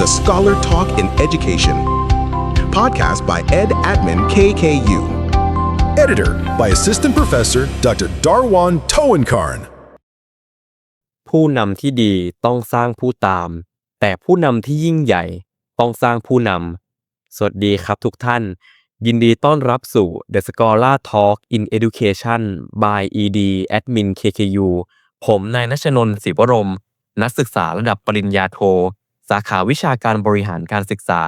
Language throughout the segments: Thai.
The Scholar Talk in Education. Podcast by Ed Admin KKU. Editor by Assistant Professor Dr. Darwan Towenkarn. ผู้นำที่ดีต้องสร้างผู้ตาม แต่ผู้นำที่ยิ่งใหญ่ต้องสร้างผู้นำ สวัสดีครับทุกท่าน ยินดีต้อนรับสู่ The Scholar Talk in Education by ED Admin KKU ผมนายนัชนนศิวรม นักศึกษาระดับปริญญาโท สาขาวิชาการบริหารการศึกษา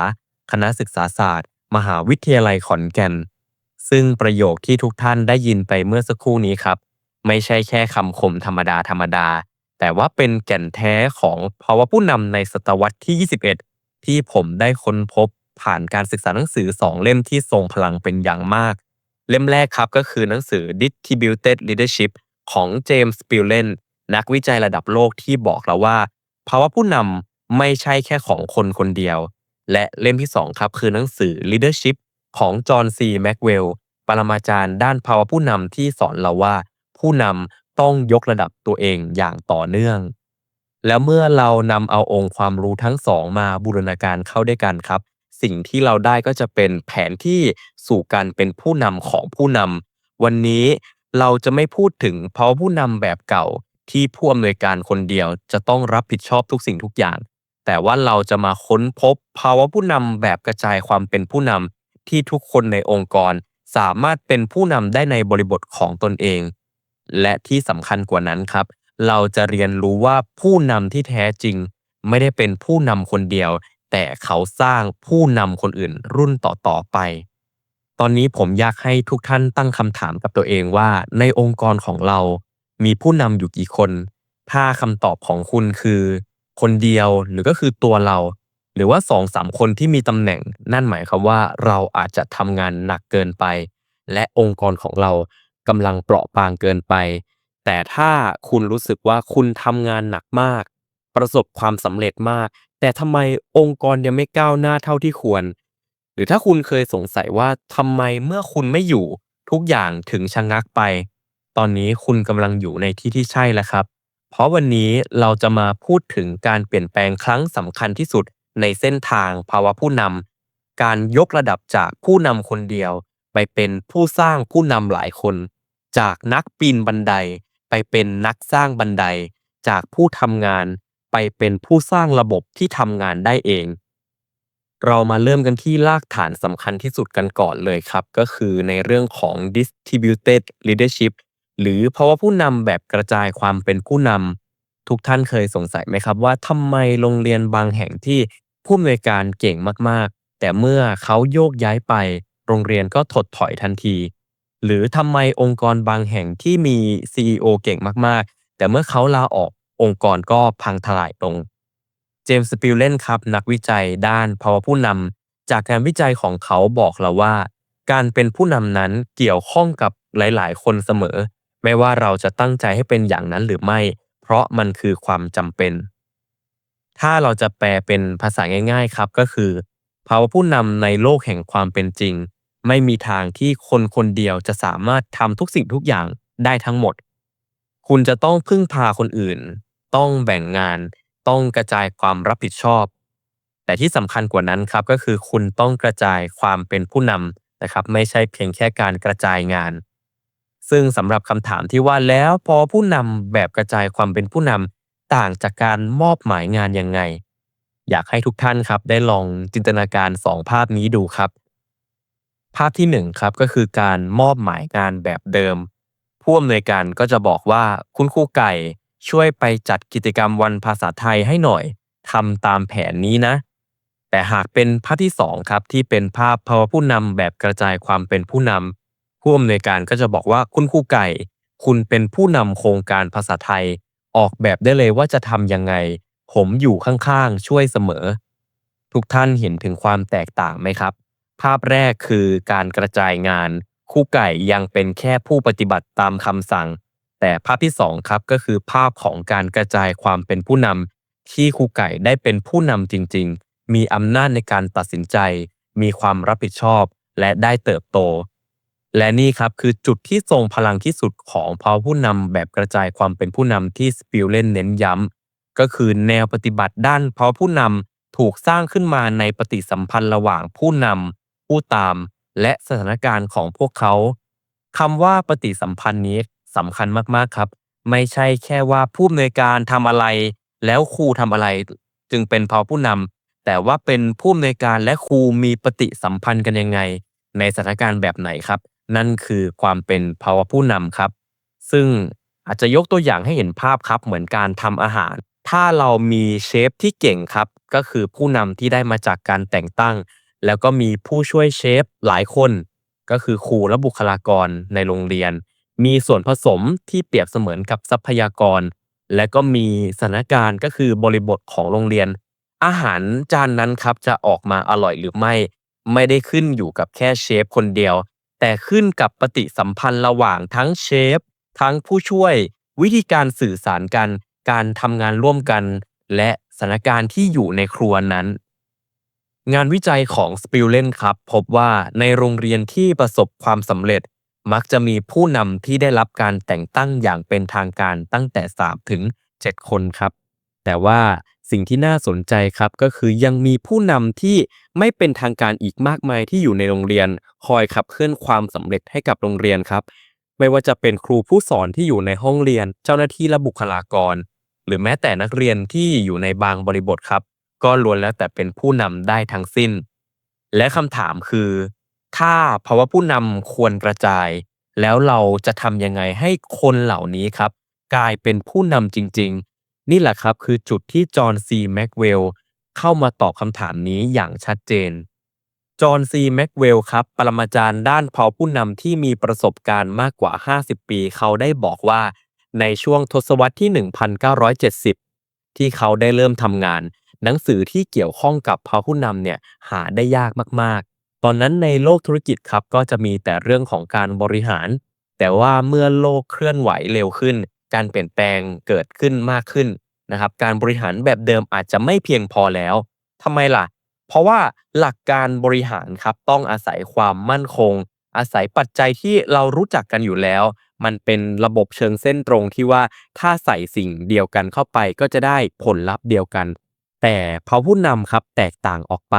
คณะศึกษาศาสตร์ มหาวิทยาลัยขอนแก่น ซึ่งประโยคที่ทุกท่านได้ยินไปเมื่อสักครู่นี้ครับ ไม่ใช่แค่คำคมธรรมดาธรรมดา แต่ว่าเป็นแก่นแท้ของภาวะผู้นำในศตวรรษที่ 21 ที่ผมได้ค้นพบผ่านการศึกษาหนังสือ2เล่มที่ทรงพลังเป็นอย่างมาก เล่มแรกครับก็คือหนังสือ Distributed Leadership ของเจมส์ปิลเลนนักวิจัยระดับโลกที่บอกเราว่า ภาวะผู้นำ ไม่ใช่แค่ของคนคนเดียว และเล่มที่ 2 ครับ คือหนังสือ Leadership ของจอห์นซีแม็กเวลปรมาจารย์ด้านภาวะผู้นำที่สอนเราว่า ผู้นำต้องยกระดับตัวเองอย่างต่อเนื่อง แล้วเมื่อเรานำเอาองค์ความรู้ทั้งสองมาบูรณาการเข้าด้วยกันครับ สิ่งที่เราได้ก็จะเป็นแผนที่สู่การเป็นผู้นำของผู้นำวันนี้เราจะไม่พูดถึงภาวะผู้นำแบบเก่าที่ผู้อำนวยการคนเดียวจะต้องรับผิดชอบทุกสิ่งทุกอย่าง แต่ว่าเราจะมาค้นพบภาวะผู้นำแบบกระจายความเป็นผู้นำที่ทุกคนในองค์กร สามารถเป็นผู้นำได้ในบริบทของตนเอง และที่สำคัญกว่านั้นครับ เราจะเรียนรู้ว่าผู้นำที่แท้จริง ไม่ได้เป็นผู้นำคนเดียว แต่เขาสร้างผู้นำคนอื่นรุ่นต่อๆไป ตอนนี้ผมอยากให้ทุกท่านตั้งคำถามกับตัวเองว่า ในองค์กรของเรา มีผู้นำอยู่กี่คน ถ้าคำตอบของคุณคือ คนเดียวหรือก็คือตัวเรา หรือว่าสองสามคนที่มีตำแหน่ง นั่นหมายความว่าเราอาจจะทำงานหนักเกินไป และองค์กรของเรากำลังเปราะบางเกินไป แต่ถ้าคุณรู้สึกว่าคุณทำงานหนักมาก ประสบความสำเร็จมาก แต่ทำไมองค์กรยังไม่ก้าวหน้าเท่าที่ควร หรือถ้าคุณเคยสงสัยว่าทำไมเมื่อคุณไม่อยู่ ทุกอย่างถึงชะงักไป ตอนนี้คุณกำลังอยู่ในที่ที่ใช่แล้วครับ เพราะวันนี้เราจะมาพูดถึงการเปลี่ยนแปลงครั้งสำคัญที่สุดในเส้นทางภาวะผู้นำการยกระดับจากผู้นำคนเดียว ไปเป็นผู้สร้างผู้นำหลายคน จากนักปีนบันได ไปเป็นนักสร้างบันได จากผู้ทำงาน ไปเป็นผู้สร้างระบบที่ทำงานได้เอง เรามาเริ่มกันที่รากฐานสำคัญที่สุดกันก่อนเลยครับ ก็คือในเรื่องของ distributed leadership หรือภาวะผู้นำแบบกระจายความเป็นผู้นำทุกท่านเคยสงสัยไหมครับ ว่าทำไมโรงเรียนบางแห่งที่ผู้อำนวยการเก่งมากๆ แต่เมื่อเขาโยกย้ายไป โรงเรียนก็ถดถอยทันที หรือทำไมองค์กรบางแห่งที่มี CEO เก่งมากๆ แต่เมื่อเขาลาออกองค์กรก็พังทลายลงเจมส์สปิลเลนครับนักวิจัยด้านภาวะผู้นำจากการวิจัยของเขาบอกเราว่า การเป็นผู้นำนั้นเกี่ยวข้องกับหลาย ๆ คนเสมอ ไม่ว่าเราจะตั้งใจให้เป็นอย่างนั้นหรือไม่ เพราะมันคือความจำเป็น ถ้าเราจะแปลเป็นภาษาง่าย ๆครับก็คือ ภาวะผู้นำในโลกแห่งความเป็นจริง ไม่มีทางที่คนคนเดียวจะสามารถทำทุกสิ่งทุกอย่างได้ทั้งหมด คุณจะต้องพึ่งพาคนอื่น ต้องแบ่งงาน ต้องกระจายความรับผิดชอบ แต่ที่สำคัญกว่านั้นครับก็คือคุณต้องกระจายความเป็นผู้นำนะครับ ไม่ใช่เพียงแค่การกระจายงาน ซึ่งสำหรับคำถามที่ว่าแล้วพอผู้นำแบบกระจายความเป็นผู้นำต่างจากการมอบหมายงานยังไง อยากให้ทุกท่านครับได้ลองจินตนาการสองภาพนี้ดูครับ ภาพที่หนึ่งครับก็คือการมอบหมายงานแบบเดิม ผู้อำนวยการก็จะบอกว่าคุณครูไก่ช่วยไปจัดกิจกรรมวันภาษาไทยให้หน่อยทำตามแผนนี้นะ แต่หากเป็นภาพที่สองครับที่เป็นภาพภาวะผู้นำแบบกระจายความเป็นผู้นำ ผู้อำนวยการก็จะบอกว่าคุณครูไก่ คุณเป็นผู้นำโครงการภาษาไทย ออกแบบได้เลยว่าจะทำยังไง ผมอยู่ข้างๆ ช่วยเสมอ ทุกท่านเห็นถึงความแตกต่างไหมครับ ภาพแรกคือการกระจายงานครูไก่ยังเป็นแค่ผู้ปฏิบัติตามคำสั่ง แต่ภาพที่สองครับก็คือภาพของการกระจายความเป็นผู้นำที่ครูไก่ได้เป็นผู้นำจริง ๆ มีอำนาจในการตัดสินใจ มีความรับผิดชอบ และได้เติบโต และนี่ครับคือจุดที่ทรงพลังที่สุดของภาวผู้นำแบบกระจายความเป็นผู้นำที่สปิลเลนเน้นย้ำก็คือแนวปฏิบัติด้านภาวผู้นำถูกสร้างขึ้นมาในปฏิสัมพันธ์ระหว่างผู้นำผู้ตาม และสถานการณ์ของพวกเขาคำว่าปฏิสัมพันธ์นี้สำคัญมากๆครับ ไม่ใช่แค่ว่าผู้อำนวยการทำอะไร แล้วครูทำอะไร จึงเป็นภาวผู้นำแต่ว่าเป็นผู้อำนวยการและครูมีปฏิสัมพันธ์กันยังไง ในสถานการณ์แบบไหนครับ นั่นคือความเป็นภาวะผู้นำครับ ซึ่งอาจจะยกตัวอย่างให้เห็นภาพครับ เหมือนการทำอาหาร ถ้าเรามีเชฟที่เก่งครับ ก็คือผู้นำที่ได้มาจากการแต่งตั้ง แล้วก็มีผู้ช่วยเชฟหลายคน ก็คือครูและบุคลากรในโรงเรียน มีส่วนผสมที่เปรียบเสมือนกับทรัพยากร และก็มีสถานการณ์ก็คือบริบทของโรงเรียน อาหารจานนั้นครับจะออกมาอร่อยหรือไม่ ไม่ได้ขึ้นอยู่กับแค่เชฟคนเดียว แต่ขึ้นกับปฏิสัมพันธ์ระหว่างทั้งเชฟ ทั้งผู้ช่วย วิธีการสื่อสารกัน การทำงานร่วมกัน และสถานการณ์ที่อยู่ในครัวนั้น งานวิจัยของสปิลเลนครับ พบว่าในโรงเรียนที่ประสบความสำเร็จ มักจะมีผู้นำที่ได้รับการแต่งตั้งอย่างเป็นทางการตั้งแต่ 3 ถึง 7 คนครับ แต่ว่า สิ่งที่น่าสนใจครับก็คือยังมีผู้นำที่ไม่เป็นทางการอีกมากมายที่อยู่ในโรงเรียน คอยขับเคลื่อนความสำเร็จให้กับโรงเรียนครับ ไม่ว่าจะเป็นครูผู้สอนที่อยู่ในห้องเรียน เจ้าหน้าที่และบุคลากร หรือแม้แต่นักเรียนที่อยู่ในบางบริบทครับ ก็ล้วนแล้วแต่เป็นผู้นำได้ทั้งสิ้น และคำถามคือ ถ้าภาวะผู้นำควรกระจาย แล้วเราจะทำยังไงให้คนเหล่านี้ครับ กลายเป็นผู้นำจริง ๆ นี่แหละครับคือจุดที่จอห์นซีแม็กเวลเข้ามาตอบคำถามนี้อย่างชัดเจน จอห์นซีแม็กเวลครับ ปรมาจารย์ด้านภาวะผู้นำที่มีประสบการณ์มากกว่า 50 ปี เขาได้บอกว่า ในช่วงทศวรรษที่ 1970 ที่เขาได้เริ่มทำงาน หนังสือที่เกี่ยวข้องกับภาวะผู้นำเนี่ยหาได้ยากมากๆ ตอนนั้นในโลกธุรกิจครับก็จะมีแต่เรื่องของการบริหาร แต่ว่าเมื่อโลกเคลื่อนไหวเร็วขึ้น การเปลี่ยนแปลงเกิดขึ้นมากขึ้นนะครับ การบริหารแบบเดิมอาจจะไม่เพียงพอแล้วทำไมล่ะ เพราะว่าหลักการบริหารครับต้องอาศัยความมั่นคง อาศัยปัจจัยที่เรารู้จักกันอยู่แล้ว มันเป็นระบบเชิงเส้นตรงที่ว่าถ้าใส่สิ่งเดียวกันเข้าไปก็จะได้ผลลัพธ์เดียวกัน แต่ภาวะผู้นำครับแตกต่างออกไป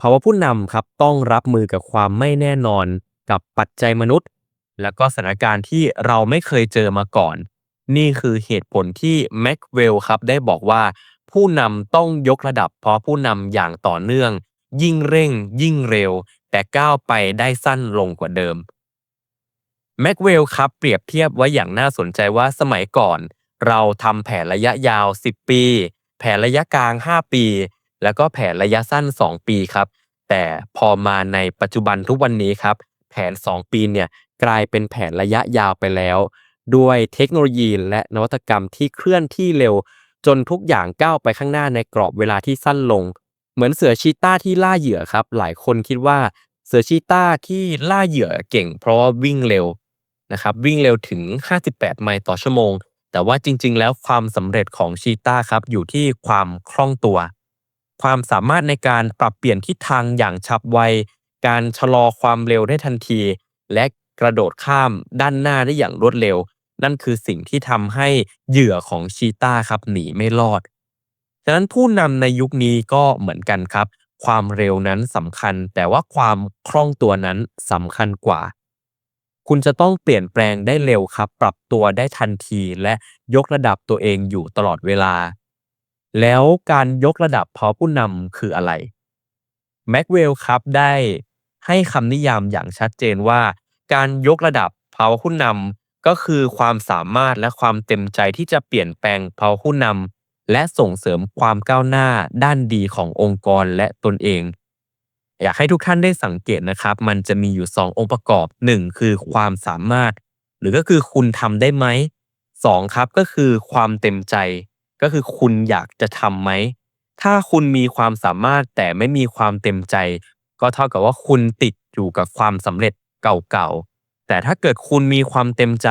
ภาวะผู้นำครับต้องรับมือกับความไม่แน่นอนกับปัจจัยมนุษย์ แล้วก็สถานการณ์ที่เราไม่เคยเจอมาก่อน นี่คือเหตุผลที่แม็กเวลครับได้บอกว่า ผู้นำต้องยกระดับ เพราะผู้นำอย่างต่อเนื่อง ยิ่งเร่ง ยิ่งเร็ว แต่ก้าวไปได้สั้นลงกว่าเดิมแม็กเวลครับเปรียบเทียบไว้อย่างน่าสนใจว่าสมัยก่อน เราทำแผนระยะยาว 10 ปี แผนระยะกลาง 5 ปี แล้วก็แผนระยะสั้น 2 ปีครับ แต่พอมาในปัจจุบันทุกวันนี้ครับ แผน 2 ปีเนี่ยกลายเป็นแผนระยะยาวไปแล้ว ด้วยเทคโนโลยีและนวัตกรรมที่เคลื่อนที่เร็ว จนทุกอย่างก้าวไปข้างหน้าในกรอบเวลาที่สั้นลง เหมือนเสือชีต้าที่ล่าเหยื่อครับ หลายคนคิดว่าเสือชีต้าที่ล่าเหยื่อเก่ง เพราะว่าวิ่งเร็วนะครับวิ่งเร็วถึง 58 ไมล์ต่อชั่วโมง แต่ว่าจริง ๆ แล้วความสำเร็จของชีต้าครับอยู่ที่ความคล่องตัว ความสามารถในการปรับเปลี่ยนทิศทางอย่างฉับไว การชะลอความเร็วได้ทันที และกระโดดข้ามด้านหน้าได้อย่างรวดเร็ว นั่นคือสิ่งที่ทำให้เหยื่อของชีต้าครับหนีไม่รอด ฉะนั้นผู้นำในยุคนี้ก็เหมือนกันครับ ความเร็วนั้นสำคัญ แต่ว่าความคล่องตัวนั้นสำคัญกว่า คุณจะต้องเปลี่ยนแปลงได้เร็วครับ ปรับตัวได้ทันทีและยกระดับตัวเองอยู่ตลอดเวลา แล้วการยกระดับเพาะผู้นำคืออะไรแม็กเวลครับได้ให้คำนิยามอย่างชัดเจนว่า การยกระดับภาวะผู้นำ ก็คือความสามารถและความเต็มใจที่จะเปลี่ยนแปลงภาผู้นำและส่งเสริมความก้าวหน้าด้านดีขององค์กรและตนเอง อยากให้ทุกท่านได้สังเกตนะครับ มันจะมีอยู่ 2 องค์ประกอบ 1 คือความสามารถ หรือก็คือคุณทำได้ไหมสองครับก็คือความเต็มใจ ก็คือคุณอยากจะทำไหม ถ้าคุณมีความสามารถแต่ไม่มีความเต็มใจ ก็เท่ากับว่าคุณติดอยู่กับความสำเร็จเก่าๆ แต่ถ้าเกิดคุณมีความเต็มใจ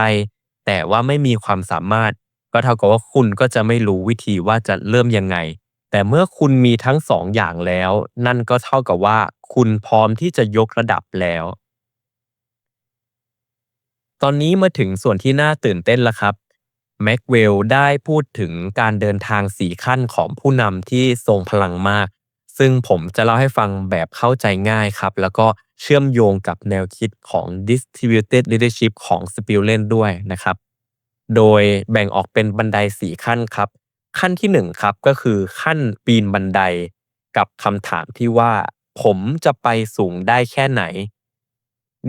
แต่ว่าไม่มีความสามารถ ก็เท่ากับว่าคุณก็จะไม่รู้วิธีว่าจะเริ่มยังไง แต่เมื่อคุณมีทั้งสองอย่างแล้ว นั่นก็เท่ากับว่า คุณพร้อมที่จะยกระดับแล้ว ตอนนี้มาถึงส่วนที่น่าตื่นเต้นแล้วครับแม็กเวลได้พูดถึงการเดินทางสี่ขั้นของผู้นำที่ทรงพลังมาก ซึ่งผมจะเล่าให้ฟังแบบเข้าใจง่ายครับ แล้วก็เชื่อมโยงกับแนวคิดของ distributed leadership ของ s p i l l e n ด้วยนะครับ โดยแบ่งออกเป็นบันไดสี่ขั้นครับ ขั้นที่หนึ่งครับก็คือขั้นปีนบันไดกับคำถามที่ว่า ผมจะไปสูงได้แค่ไหน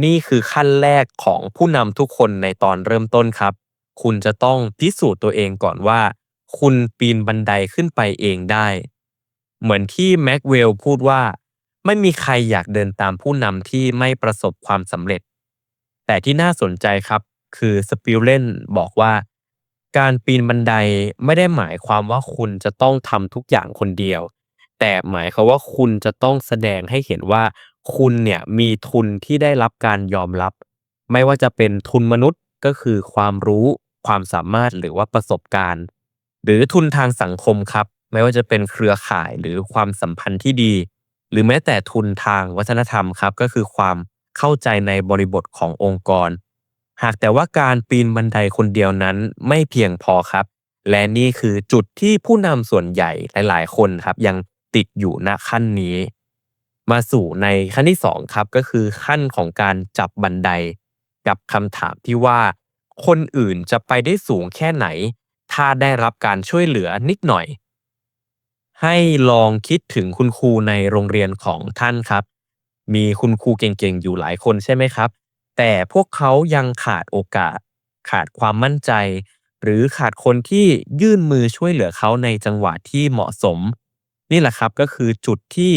นี่คือขั้นแรกของผู้นำทุกคนในตอนเริ่มต้นครับ คุณจะต้องพิสูจน์ตัวเองก่อนว่า คุณปีนบันไดขึ้นไปเองได้ เหมือนที่แม็กเวลพูดว่า ไม่มีใครอยากเดินตามผู้นำที่ไม่ประสบความสำเร็จ แต่ที่น่าสนใจครับ คือสปิลเลนบอกว่า การปีนบันไดไม่ได้หมายความว่าคุณจะต้องทำทุกอย่างคนเดียว แต่หมายความว่าคุณจะต้องแสดงให้เห็นว่า คุณเนี่ยมีทุนที่ได้รับการยอมรับ ไม่ว่าจะเป็นทุนมนุษย์ก็คือความรู้ ความสามารถหรือว่าประสบการณ์ หรือทุนทางสังคมครับ ไม่ว่าจะเป็นเครือข่ายหรือความสัมพันธ์ที่ดี หรือแม้แต่ทุนทางวัฒนธรรมครับ ก็คือความเข้าใจในบริบทขององค์กร หากแต่ว่าการปีนบันไดคนเดียวนั้นไม่เพียงพอครับ และนี่คือจุดที่ผู้นำส่วนใหญ่หลาย ๆ คนครับ ยังติดอยู่ณขั้นนี้ มาสู่ในขั้นที่สองครับก็คือขั้นของการจับบันได กับคำถามที่ว่า คนอื่นจะไปได้สูงแค่ไหน ถ้าได้รับการช่วยเหลือนิดหน่อย ให้ลองคิดถึงคุณครูในโรงเรียนของท่านครับ มีคุณครูเก่งๆ อยู่หลายคนใช่ไหมครับ แต่พวกเขายังขาดโอกาส ขาดความมั่นใจ หรือขาดคนที่ยื่นมือช่วยเหลือเขาในจังหวะที่เหมาะสม นี่แหละครับก็คือจุดที่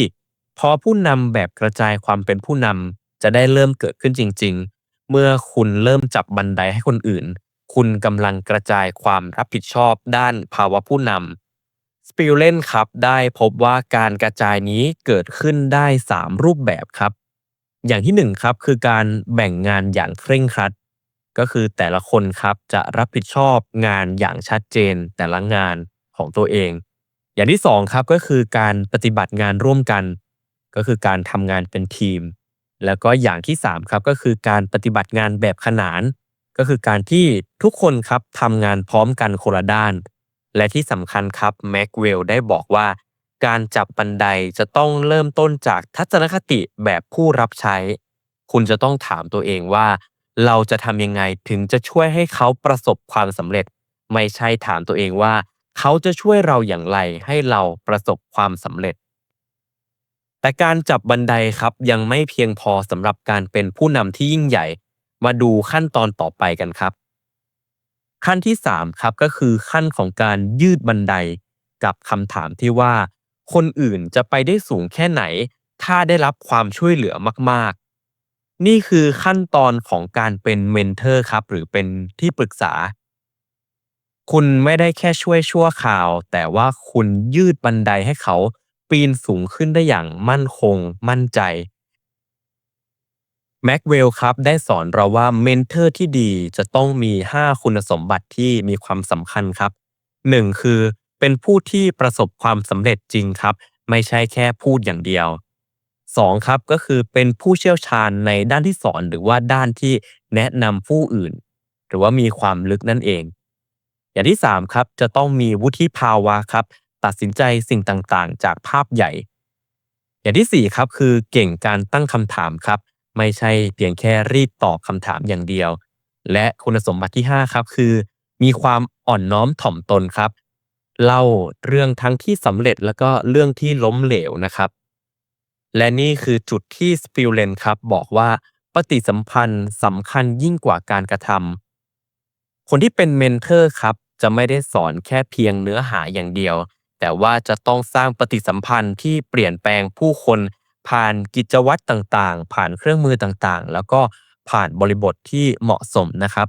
พอผู้นำแบบกระจายความเป็นผู้นำจะได้เริ่มเกิดขึ้นจริง ๆ เมื่อคุณเริ่มจับบันไดให้คนอื่น คุณกำลังกระจายความรับผิดชอบด้านภาวะผู้นำ สปิลเลนครับได้พบว่าการกระจายนี้เกิดขึ้นได้ 3 รูปแบบครับ อย่างที่ 1 ครับคือการแบ่งงานอย่างเคร่งครัด ก็คือแต่ละคนครับจะรับผิดชอบงานอย่างชัดเจนแต่ละงานของตัวเอง อย่างที่ 2 ครับก็คือการปฏิบัติงานร่วมกัน ก็คือการทำงานเป็นทีม แล้วก็อย่างที่ 3 ครับก็คือการปฏิบัติงานแบบขนาน ก็คือการที่ทุกคนครับทำงานพร้อมกันคนละด้าน และที่สำคัญครับแม็กเวลได้บอกว่า การจับบันไดจะต้องเริ่มต้นจากทัศนคติแบบผู้รับใช้ คุณจะต้องถามตัวเองว่า เราจะทำยังไงถึงจะช่วยให้เขาประสบความสำเร็จ ไม่ใช่ถามตัวเองว่า เขาจะช่วยเราอย่างไรให้เราประสบความสำเร็จ แต่การจับบันไดครับยังไม่เพียงพอสำหรับการเป็นผู้นำที่ยิ่งใหญ่ มาดูขั้นตอนต่อไปกันครับ ขั้นที่3ครับก็คือขั้นของการยืดบันไดกับคำถามที่ว่า คนอื่นจะไปได้สูงแค่ไหน ถ้าได้รับความช่วยเหลือมาก ๆ นี่คือขั้นตอนของการเป็นเมนเทอร์ครับ หรือเป็นที่ปรึกษา คุณไม่ได้แค่ช่วยชั่วคราว แต่ว่าคุณยืดบันไดให้เขาปีนสูงขึ้นได้อย่างมั่นคง มั่นใจ แม็กเวลครับได้สอนเราว่าเมนเทอร์ที่ดีจะต้องมี 5 คุณสมบัติที่มีความสำคัญครับ 1. คือเป็นผู้ที่ประสบความสำเร็จจริงครับ ไม่ใช่แค่พูดอย่างเดียว 2. ครับก็คือเป็นผู้เชี่ยวชาญในด้านที่สอนหรือว่าด้านที่แนะนำผู้อื่น หรือว่ามีความลึกนั่นเอง อย่างที่ 3 ครับจะต้องมีวุฒิภาวะครับ ตัดสินใจสิ่งต่างๆ จากภาพใหญ่ อย่างที่ 4 ครับคือเก่งการตั้งคำถามครับ ไม่ใช่เพียงแค่รีบตอบคำถามอย่างเดียว และคุณสมบัติที่ 5 ครับ คือ มีความอ่อนน้อมถ่อมตนครับ เล่าเรื่องทั้งที่สำเร็จแล้วก็เรื่องที่ล้มเหลวนะครับ และนี่คือจุดที่สปิลเลนครับบอกว่าปฏิสัมพันธ์สำคัญยิ่งกว่าการกระทำคนที่เป็นเมนเทอร์ครับจะไม่ได้สอนแค่เพียงเนื้อหาอย่างเดียว แต่ว่าจะต้องสร้างปฏิสัมพันธ์ที่เปลี่ยนแปลงผู้คน ผ่านกิจวัตรต่างๆ ผ่านเครื่องมือต่างๆ แล้วก็ผ่านบริบทที่เหมาะสมนะครับ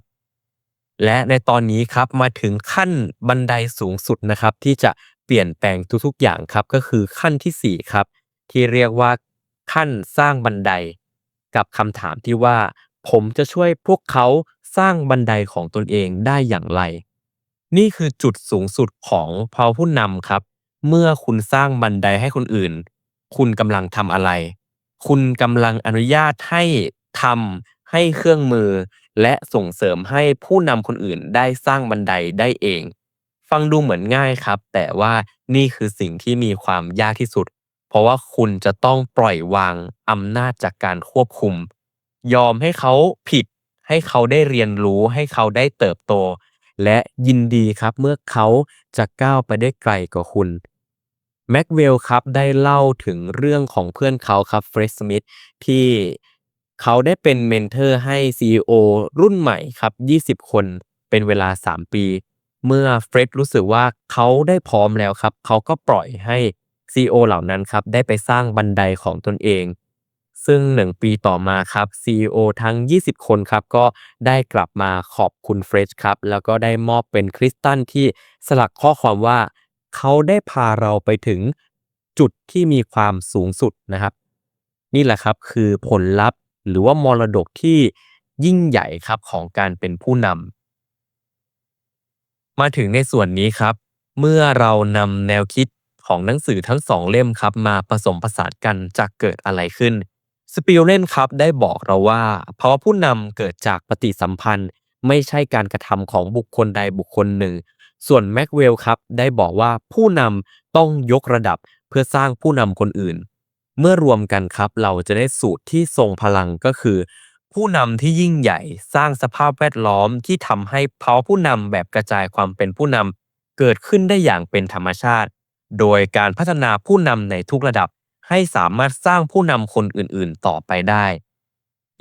และในตอนนี้ครับมาถึงขั้นบันไดสูงสุดนะครับ ที่จะเปลี่ยนแปลงทุกๆอย่างครับ ก็คือขั้นที่4ครับที่เรียกว่าขั้นสร้างบันได กับคำถามที่ว่า ผมจะช่วยพวกเขาสร้างบันไดของตนเองได้อย่างไร นี่คือจุดสูงสุดของพอผู้นำครับ เมื่อคุณสร้างบันไดให้คนอื่น คุณกำลังทำอะไร คุณกำลังอนุญาตให้ทำให้เครื่องมือ และส่งเสริมให้ผู้นำคนอื่นได้สร้างบันไดได้เอง ฟังดูเหมือนง่ายครับ แต่ว่านี่คือสิ่งที่มีความยากที่สุด เพราะว่าคุณจะต้องปล่อยวางอำนาจจากการควบคุม ยอมให้เขาผิด ให้เขาได้เรียนรู้ให้เขาได้เติบโต และยินดีครับเมื่อเขาจะก้าวไปได้ไกลกว่าคุณ แม็กเวลครับได้เล่าถึงเรื่องของเพื่อนเขาครับเฟรดสมิธที่เขาได้เป็นเมนเทอร์ให้ CEO รุ่นใหม่ครับ 20 คนเป็นเวลา 3 ปี เมื่อเฟรดรู้สึกว่าเขาได้พร้อมแล้วครับ เขาก็ปล่อยให้ CEO เหล่านั้นครับ ได้ไปสร้างบันไดของตนเอง ซึ่งหนึ่งปีต่อมาครับ CEO ทั้ง 20 คนครับ ก็ได้กลับมาขอบคุณเฟรชครับ แล้วก็ได้มอบเป็นคริสตัลที่สลักข้อความว่า เขาได้พาเราไปถึงจุดที่มีความสูงสุดนะครับ นี่แหละครับคือผลลัพธ์หรือว่ามรดกที่ยิ่งใหญ่ครับของการเป็นผู้นำมาถึงในส่วนนี้ครับ เมื่อเรานำแนวคิดของหนังสือทั้งสองเล่มครับ มาผสมผสานกันจะเกิดอะไรขึ้นสปิลเลนครับได้บอกเราว่าภาวะผู้นำเกิดจากปฏิสัมพันธ์ ไม่ใช่การกระทำของบุคคลใดบุคคลหนึ่ง ส่วนแม็กเวลครับได้บอกว่าผู้นำต้องยกระดับเพื่อสร้างผู้นำคนอื่น เมื่อรวมกันครับเราจะได้สูตรที่ทรงพลังก็คือ ผู้นำที่ยิ่งใหญ่สร้างสภาพแวดล้อมที่ทำให้ภาผู้นำแบบกระจายความเป็นผู้นำเกิดขึ้นได้อย่างเป็นธรรมชาติ โดยการพัฒนาผู้นำในทุกระดับ ให้สามารถสร้างผู้นำคนอื่นๆ ต่อไปได้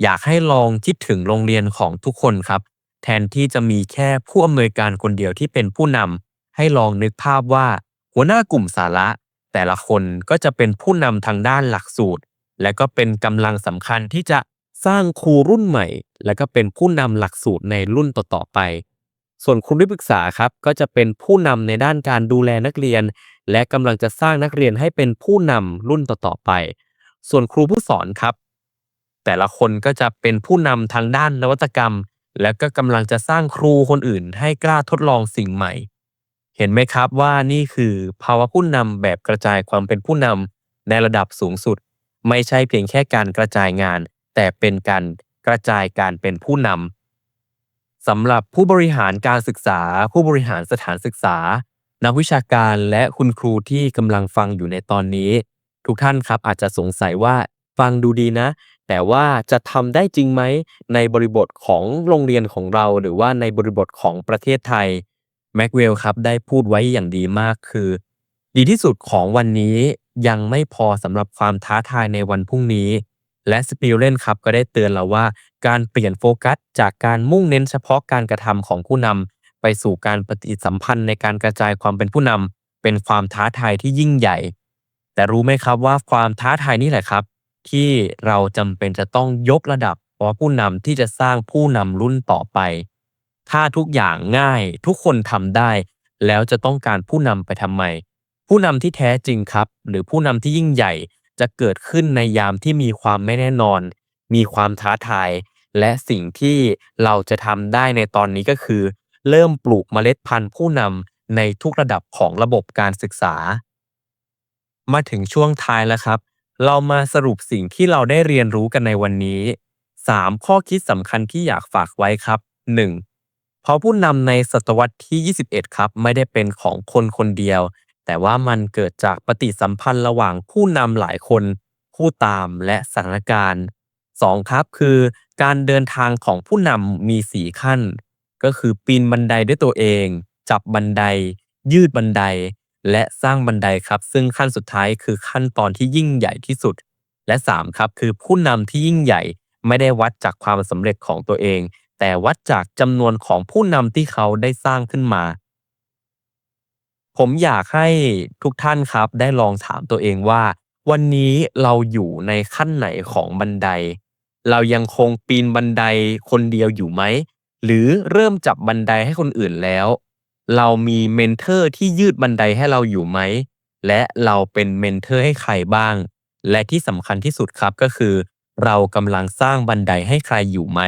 อยากให้ลองคิดถึงโรงเรียนของทุกคนครับ แทนที่จะมีแค่ผู้อำนวยการคนเดียวที่เป็นผู้นำให้ลองนึกภาพว่า หัวหน้ากลุ่มสาระ แต่ละคนก็จะเป็นผู้นำทางด้านหลักสูตร และก็เป็นกำลังสำคัญที่จะสร้างครูรุ่นใหม่ และก็เป็นผู้นำหลักสูตรในรุ่นต่อๆไป ส่วนครูที่ปรึกษาครับก็จะเป็นผู้นำในด้านการดูแลนักเรียน และกำลังจะสร้างนักเรียนให้เป็นผู้นำรุ่นต่อๆไป ส่วนครูผู้สอนครับ แต่ละคนก็จะเป็นผู้นำทางด้านนวัตกรรม และก็กำลังจะสร้างครูคนอื่นให้กล้าทดลองสิ่งใหม่ เห็นไหมครับว่านี่คือภาวะผู้นำแบบกระจายความเป็นผู้นำในระดับสูงสุด ไม่ใช่เพียงแค่การกระจายงาน แต่เป็นการกระจายการเป็นผู้นำสำหรับผู้บริหารการศึกษา ผู้บริหารสถานศึกษา นักวิชาการและคุณครูที่กำลังฟังอยู่ในตอนนี้ ทุกท่านครับอาจจะสงสัยว่าฟังดูดีนะ แต่ว่าจะทำได้จริงไหมในบริบทของโรงเรียนของเรา หรือว่าในบริบทของประเทศไทยแม็กเวลครับได้พูดไว้อย่างดีมากคือ ดีที่สุดของวันนี้ยังไม่พอสำหรับความท้าทายในวันพรุ่งนี้ และสปิลเลนครับก็ได้เตือนเราว่า การเปลี่ยนโฟกัส จากการมุ่งเน้นเฉพาะการกระทำของผู้นำไปสู่การปฏิสัมพันธ์ในการกระจายความเป็นผู้นำเป็นความท้าทายที่ยิ่งใหญ่ แต่รู้ไหมครับว่าความท้าทายนี่แหละครับ ที่เราจำเป็นจะต้องยกระดับเพราะผู้นำที่จะสร้างผู้นำรุ่นต่อไป ถ้าทุกอย่างง่ายทุกคนทำได้ แล้วจะต้องการผู้นำไปทำไม ผู้นำที่แท้จริงครับ หรือผู้นำที่ยิ่งใหญ่จะเกิดขึ้นในยามที่มีความไม่แน่นอน มีความท้าทาย และสิ่งที่เราจะทำได้ในตอนนี้ก็คือ เริ่มปลูกเมล็ดพันธุ์ผู้นำในทุกระดับของระบบการศึกษา มาถึงช่วงท้ายแล้วครับ เรามาสรุปสิ่งที่เราได้เรียนรู้กันในวันนี้ 3 ข้อคิดสำคัญที่อยากฝากไว้ครับ 1. เพราะผู้นำในศตวรรษที่ 21 ครับ ไม่ได้เป็นของคนคนเดียว แต่ว่ามันเกิดจากปฏิสัมพันธ์ระหว่างผู้นำหลายคน ผู้ตามและสถานการณ์ 2. ครับคือ การเดินทางของผู้นำมี 4 ขั้น ก็คือปีนบันไดด้วยตัวเอง จับบันได ยืดบันได และสร้างบันไดครับ ซึ่งขั้นสุดท้ายคือขั้นตอนที่ยิ่งใหญ่ที่สุด และ 3 ครับ คือผู้นำที่ยิ่งใหญ่ ไม่ได้วัดจากความสำเร็จของตัวเอง แต่วัดจากจำนวนของผู้นำที่เขาได้สร้างขึ้นมา ผมอยากให้ทุกท่านครับ ได้ลองถามตัวเองว่า วันนี้เราอยู่ในขั้นไหนของบันได เรายังคงปีนบันไดคนเดียวอยู่ไหมหรือเริ่มจับบันไดให้คนอื่นแล้ว เรามีเมนเทอร์ที่ยืดบันไดให้เราอยู่ไหม และเราเป็นเมนเทอร์ให้ใครบ้าง และที่สำคัญที่สุดครับก็คือ เรากำลังสร้างบันไดให้ใครอยู่ไหม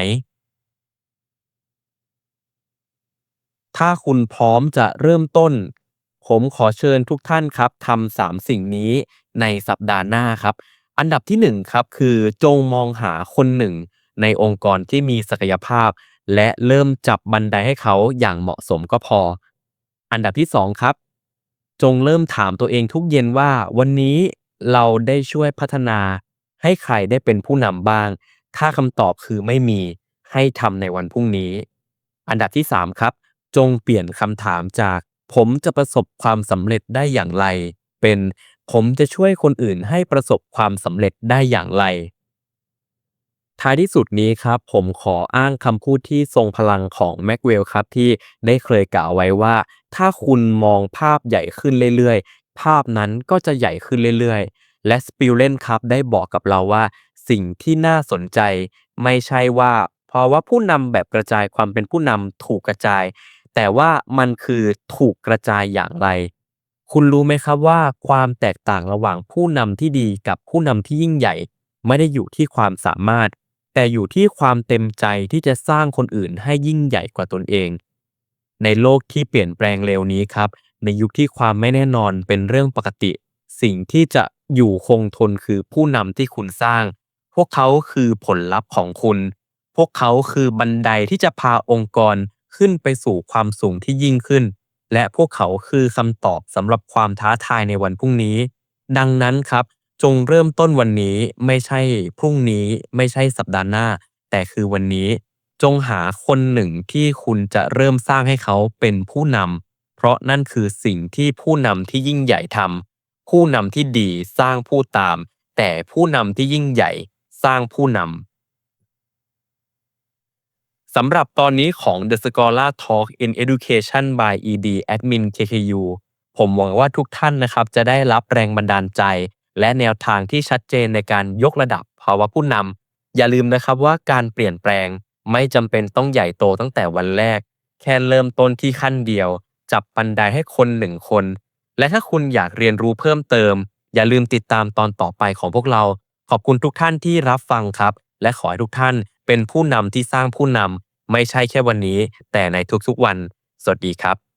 ถ้าคุณพร้อมจะเริ่มต้น ผมขอเชิญทุกท่านครับทำสามสิ่งนี้ในสัปดาห์หน้าครับ อันดับที่หนึ่งครับคือจงมองหาคนหนึ่ง ในองค์กรที่มีศักยภาพ และเริ่มจับบันไดให้เขาอย่างเหมาะสมก็พอ อันดับที่สองครับ จงเริ่มถามตัวเองทุกเย็นว่าวันนี้เราได้ช่วยพัฒนาให้ใครได้เป็นผู้นำบ้าง ถ้าคำตอบคือไม่มีให้ทำในวันพรุ่งนี้ อันดับที่ 3 ครับ จงเปลี่ยนคำถามจาก ผมจะประสบความสำเร็จได้อย่างไร เป็นผมจะช่วยคนอื่นให้ประสบความสำเร็จได้อย่างไร ท้ายที่สุดนี้ครับ ผมขออ้างคำพูดที่ทรงพลังของแม็กเวลครับ ที่ได้เคยกล่าวไว้ว่า ถ้าคุณมองภาพใหญ่ขึ้นเรื่อยๆ ภาพนั้นก็จะใหญ่ขึ้นเรื่อยๆ และสปิลเลนครับได้บอกกับเราว่า สิ่งที่น่าสนใจ ไม่ใช่ว่าเพราะว่าผู้นำแบบกระจายความเป็นผู้นำถูกกระจาย แต่ว่ามันคือถูกกระจายอย่างไร คุณรู้ไหมครับว่าความแตกต่างระหว่างผู้นำที่ดีกับผู้นำที่ยิ่งใหญ่ ไม่ได้อยู่ที่ความสามารถ แต่อยู่ที่ความเต็มใจที่จะสร้างคนอื่นให้ยิ่งใหญ่กว่าตนเอง ในโลกที่เปลี่ยนแปลงเร็วนี้ครับ ในยุคที่ความไม่แน่นอนเป็นเรื่องปกติ สิ่งที่จะอยู่คงทนคือผู้นำที่คุณสร้าง พวกเขาคือผลลัพธ์ของคุณ พวกเขาคือบันไดที่จะพาองค์กรขึ้นไปสู่ความสูงที่ยิ่งขึ้น และพวกเขาคือคำตอบสำหรับความท้าทายในวันพรุ่งนี้ ดังนั้นครับ จงเริ่มต้นวันนี้ไม่ใช่พรุ่งนี้ไม่ใช่สัปดาห์หน้า แต่คือวันนี้ จงหาคนหนึ่งที่คุณจะเริ่มสร้างให้เขาเป็นผู้นำเพราะนั่นคือสิ่งที่ผู้นำที่ยิ่งใหญ่ทำผู้นำที่ดีสร้างผู้ตาม แต่ผู้นำที่ยิ่งใหญ่สร้างผู้นำสำหรับตอนนี้ของ The Scholar Talk in Education by ED Admin KKU ผมหวังว่าทุกท่านนะครับจะได้รับแรงบันดาลใจ และแนวทางที่ชัดเจนในการยกระดับภาวะผู้นำอย่าลืมนะครับว่าการเปลี่ยนแปลงไม่จำเป็นต้องใหญ่โตตั้งแต่วันแรก แค่เริ่มต้นที่ขั้นเดียว จับบันไดให้คนหนึ่งคน และถ้าคุณอยากเรียนรู้เพิ่มเติม อย่าลืมติดตามตอนต่อไปของพวกเรา ขอบคุณทุกท่านที่รับฟังครับ และขอให้ทุกท่านเป็นผู้นำที่สร้างผู้นำไม่ใช่แค่วันนี้ แต่ในทุกๆวัน สวัสดีครับ